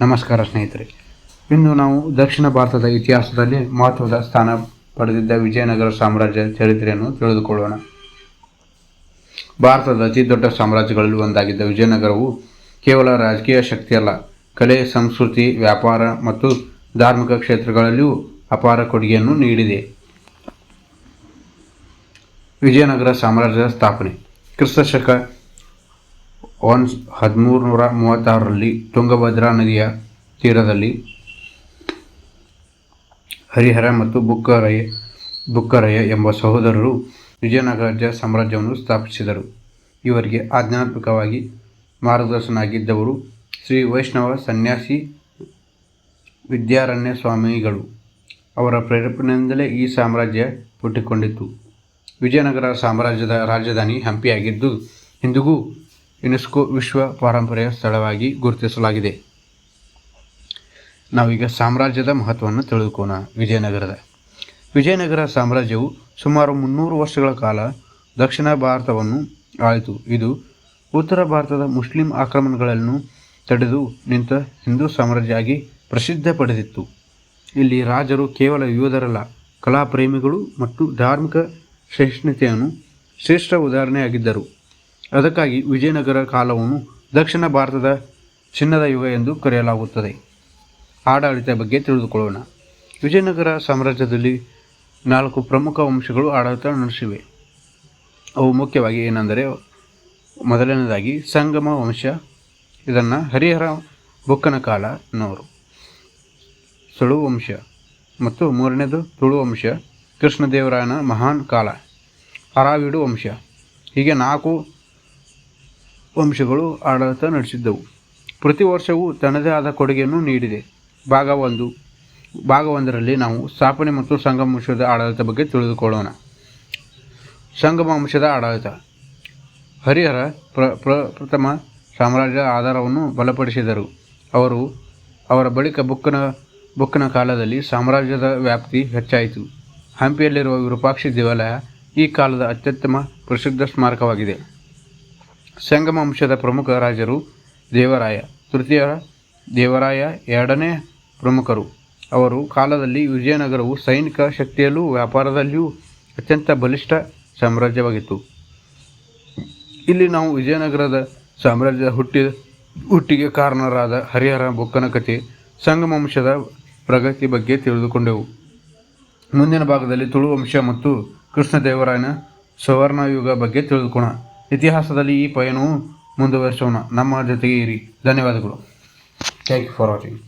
ನಮಸ್ಕಾರ ಸ್ನೇಹಿತರೆ. ಇಂದು ನಾವು ದಕ್ಷಿಣ ಭಾರತದ ಇತಿಹಾಸದಲ್ಲಿ ಮಹತ್ವದ ಸ್ಥಾನ ಪಡೆದಿದ್ದ ವಿಜಯನಗರ ಸಾಮ್ರಾಜ್ಯ ಚರಿತ್ರೆಯನ್ನು ತಿಳಿದುಕೊಳ್ಳೋಣ. ಭಾರತದ ಅತಿ ದೊಡ್ಡ ಸಾಮ್ರಾಜ್ಯಗಳಲ್ಲಿ ಒಂದಾಗಿದ್ದ ವಿಜಯನಗರವು ಕೇವಲ ರಾಜಕೀಯ ಶಕ್ತಿಯಲ್ಲ, ಕಲೆ, ಸಂಸ್ಕೃತಿ, ವ್ಯಾಪಾರ ಮತ್ತು ಧಾರ್ಮಿಕ ಕ್ಷೇತ್ರಗಳಲ್ಲಿಯೂ ಅಪಾರ ಕೊಡುಗೆಯನ್ನು ನೀಡಿದೆ. ವಿಜಯನಗರ ಸಾಮ್ರಾಜ್ಯದ ಸ್ಥಾಪನೆ ಕ್ರಿಸ್ತ ಶಕ ಒನ್ ಹದಿಮೂರು ನೂರ ಮೂವತ್ತಾರರಲ್ಲಿ ತುಂಗಭದ್ರಾ ನದಿಯ ತೀರದಲ್ಲಿ ಹರಿಹರ ಮತ್ತು ಬುಕ್ಕರಯ್ಯ ಬುಕ್ಕರಯ್ಯ ಎಂಬ ಸಹೋದರರು ವಿಜಯನಗರ ಸಾಮ್ರಾಜ್ಯವನ್ನು ಸ್ಥಾಪಿಸಿದರು. ಇವರಿಗೆ ಆಧ್ಯಾತ್ಮಿಕವಾಗಿ ಮಾರ್ಗದರ್ಶನಾಗಿದ್ದವರು ಶ್ರೀ ವೈಷ್ಣವ ಸನ್ಯಾಸಿ ವಿದ್ಯಾರಣ್ಯ ಸ್ವಾಮಿಗಳು ಅವರ ಪ್ರೇರೇಪಣೆಯಿಂದಲೇ ಈ ಸಾಮ್ರಾಜ್ಯ ಹುಟ್ಟಿಕೊಂಡಿತು ವಿಜಯನಗರ ಸಾಮ್ರಾಜ್ಯದ ರಾಜಧಾನಿ ಹಂಪಿಯಾಗಿದ್ದು, ಇಂದಿಗೂ ಯುನೆಸ್ಕೋ ವಿಶ್ವ ಪಾರಂಪರೆಯ ಸ್ಥಳವಾಗಿ ಗುರುತಿಸಲಾಗಿದೆ. ನಾವೀಗ ಸಾಮ್ರಾಜ್ಯದ ಮಹತ್ವವನ್ನು ತಿಳಿದುಕೋಣ. ವಿಜಯನಗರದ. ವಿಜಯನಗರ ಸಾಮ್ರಾಜ್ಯವು ಸುಮಾರು ಮುನ್ನೂರು ವರ್ಷಗಳ ಕಾಲ ದಕ್ಷಿಣ ಭಾರತವನ್ನು ಆಳಿತು. ಇದು ಉತ್ತರ ಭಾರತದ ಮುಸ್ಲಿಂ ಆಕ್ರಮಣಗಳನ್ನು ತಡೆದು ನಿಂತ ಹಿಂದೂ ಸಾಮ್ರಾಜ್ಯ ಆಗಿ ಪ್ರಸಿದ್ಧ ಪಡೆದಿತ್ತು. ಇಲ್ಲಿ ರಾಜರು ಕೇವಲ ಯೋಧರಲ್ಲ, ಕಲಾಪ್ರೇಮಿಗಳು ಮತ್ತು ಧಾರ್ಮಿಕ ಸಹಿಷ್ಣುತೆಯನ್ನು ಶ್ರೇಷ್ಠ ಉದಾಹರಣೆಯಾಗಿದ್ದರು. ಅದಕ್ಕಾಗಿ ವಿಜಯನಗರ ಕಾಲವನ್ನು ದಕ್ಷಿಣ ಭಾರತದ ಚಿನ್ನದ ಯುಗ ಎಂದು ಕರೆಯಲಾಗುತ್ತದೆ. ಆಡಳಿತ ಬಗ್ಗೆ ತಿಳಿದುಕೊಳ್ಳೋಣ. ವಿಜಯನಗರ ಸಾಮ್ರಾಜ್ಯದಲ್ಲಿ ನಾಲ್ಕು ಪ್ರಮುಖ ವಂಶಗಳು ಆಡಳಿತ ನಡೆಸಿವೆ. ಅವು ಮುಖ್ಯವಾಗಿ ಏನೆಂದರೆ ಮೊದಲನೇದಾಗಿ ಸಂಗಮ ವಂಶ, ಇದನ್ನು ಹರಿಹರ ಬುಕ್ಕನ ಕಾಲ ಅನ್ನೋರು. ಸುಳು ವಂಶ ಮತ್ತು ಮೂರನೇದು ತುಳು ವಂಶ, ಕೃಷ್ಣದೇವರಾಯನ ಮಹಾನ್ ಕಾಲ, ಅರಾವಿಡು ವಂಶ. ಹೀಗೆ ನಾಲ್ಕು ವಂಶಗಳು ಆಡಳಿತ ನಡೆಸಿದ್ದವು. ಪ್ರತಿ ವರ್ಷವೂ ತನ್ನದೇ ಆದ ಕೊಡುಗೆಯನ್ನು ನೀಡಿದೆ. ಭಾಗ ಒಂದು, ಭಾಗ ಒಂದರಲ್ಲಿ ನಾವು ಸ್ಥಾಪನೆ ಮತ್ತು ಸಂಗಮ ವಂಶದ ಆಡಳಿತ ಬಗ್ಗೆ ತಿಳಿದುಕೊಳ್ಳೋಣ. ಸಂಗಮ ವಂಶದ ಆಡಳಿತ. ಹರಿಹರ ಪ್ರ, ಪ್ರಥಮ ಸಾಮ್ರಾಜ್ಯದ ಆಧಾರವನ್ನು ಬಲಪಡಿಸಿದರು. ಅವರು ಅವರ ಬಳಿಕ ಬುಕ್ಕನ ಬುಕ್ಕನ ಕಾಲದಲ್ಲಿ ಸಾಮ್ರಾಜ್ಯದ ವ್ಯಾಪ್ತಿ ಹೆಚ್ಚಾಯಿತು. ಹಂಪಿಯಲ್ಲಿರುವ ವಿರೂಪಾಕ್ಷಿ ದೇವಾಲಯ ಈ ಕಾಲದ ಅತ್ಯುತ್ತಮ ಪ್ರಸಿದ್ಧ ಸ್ಮಾರಕವಾಗಿದೆ. ಸಂಗಮ ವಂಶದ ಪ್ರಮುಖ ರಾಜರು ದೇವರಾಯ. ತೃತೀಯ ದೇವರಾಯ ಎರಡನೇ ಪ್ರಮುಖರು. ಅವರು ಕಾಲದಲ್ಲಿ ವಿಜಯನಗರವು ಸೈನಿಕ ಶಕ್ತಿಯಲ್ಲೂ ವ್ಯಾಪಾರದಲ್ಲಿಯೂ ಅತ್ಯಂತ ಬಲಿಷ್ಠ ಸಾಮ್ರಾಜ್ಯವಾಗಿತ್ತು. ಇಲ್ಲಿ ನಾವು ವಿಜಯನಗರದ ಸಾಮ್ರಾಜ್ಯದ ಹುಟ್ಟಿ, ಹುಟ್ಟಿಗೆ ಕಾರಣರಾದ ಹರಿಹರ ಬೊಕ್ಕನ ಕಥೆ ಸಂಗಮ ವಂಶದ ಪ್ರಗತಿ ಬಗ್ಗೆ ತಿಳಿದುಕೊಂಡೆವು. ಮುಂದಿನ ಭಾಗದಲ್ಲಿ ತುಳುವಂಶ ಮತ್ತು ಕೃಷ್ಣದೇವರಾಯನ ಸುವರ್ಣಯುಗ ಬಗ್ಗೆ ತಿಳಿದುಕೋಣ ಇತಿಹಾಸದಲ್ಲಿ ಈ ಪಯಣವು ಮುಂದುವರಿಸೋಣ. ನಮ್ಮ ಜೊತೆಗೆ ಇರಿ. ಧನ್ಯವಾದಗಳು. Thank you for watching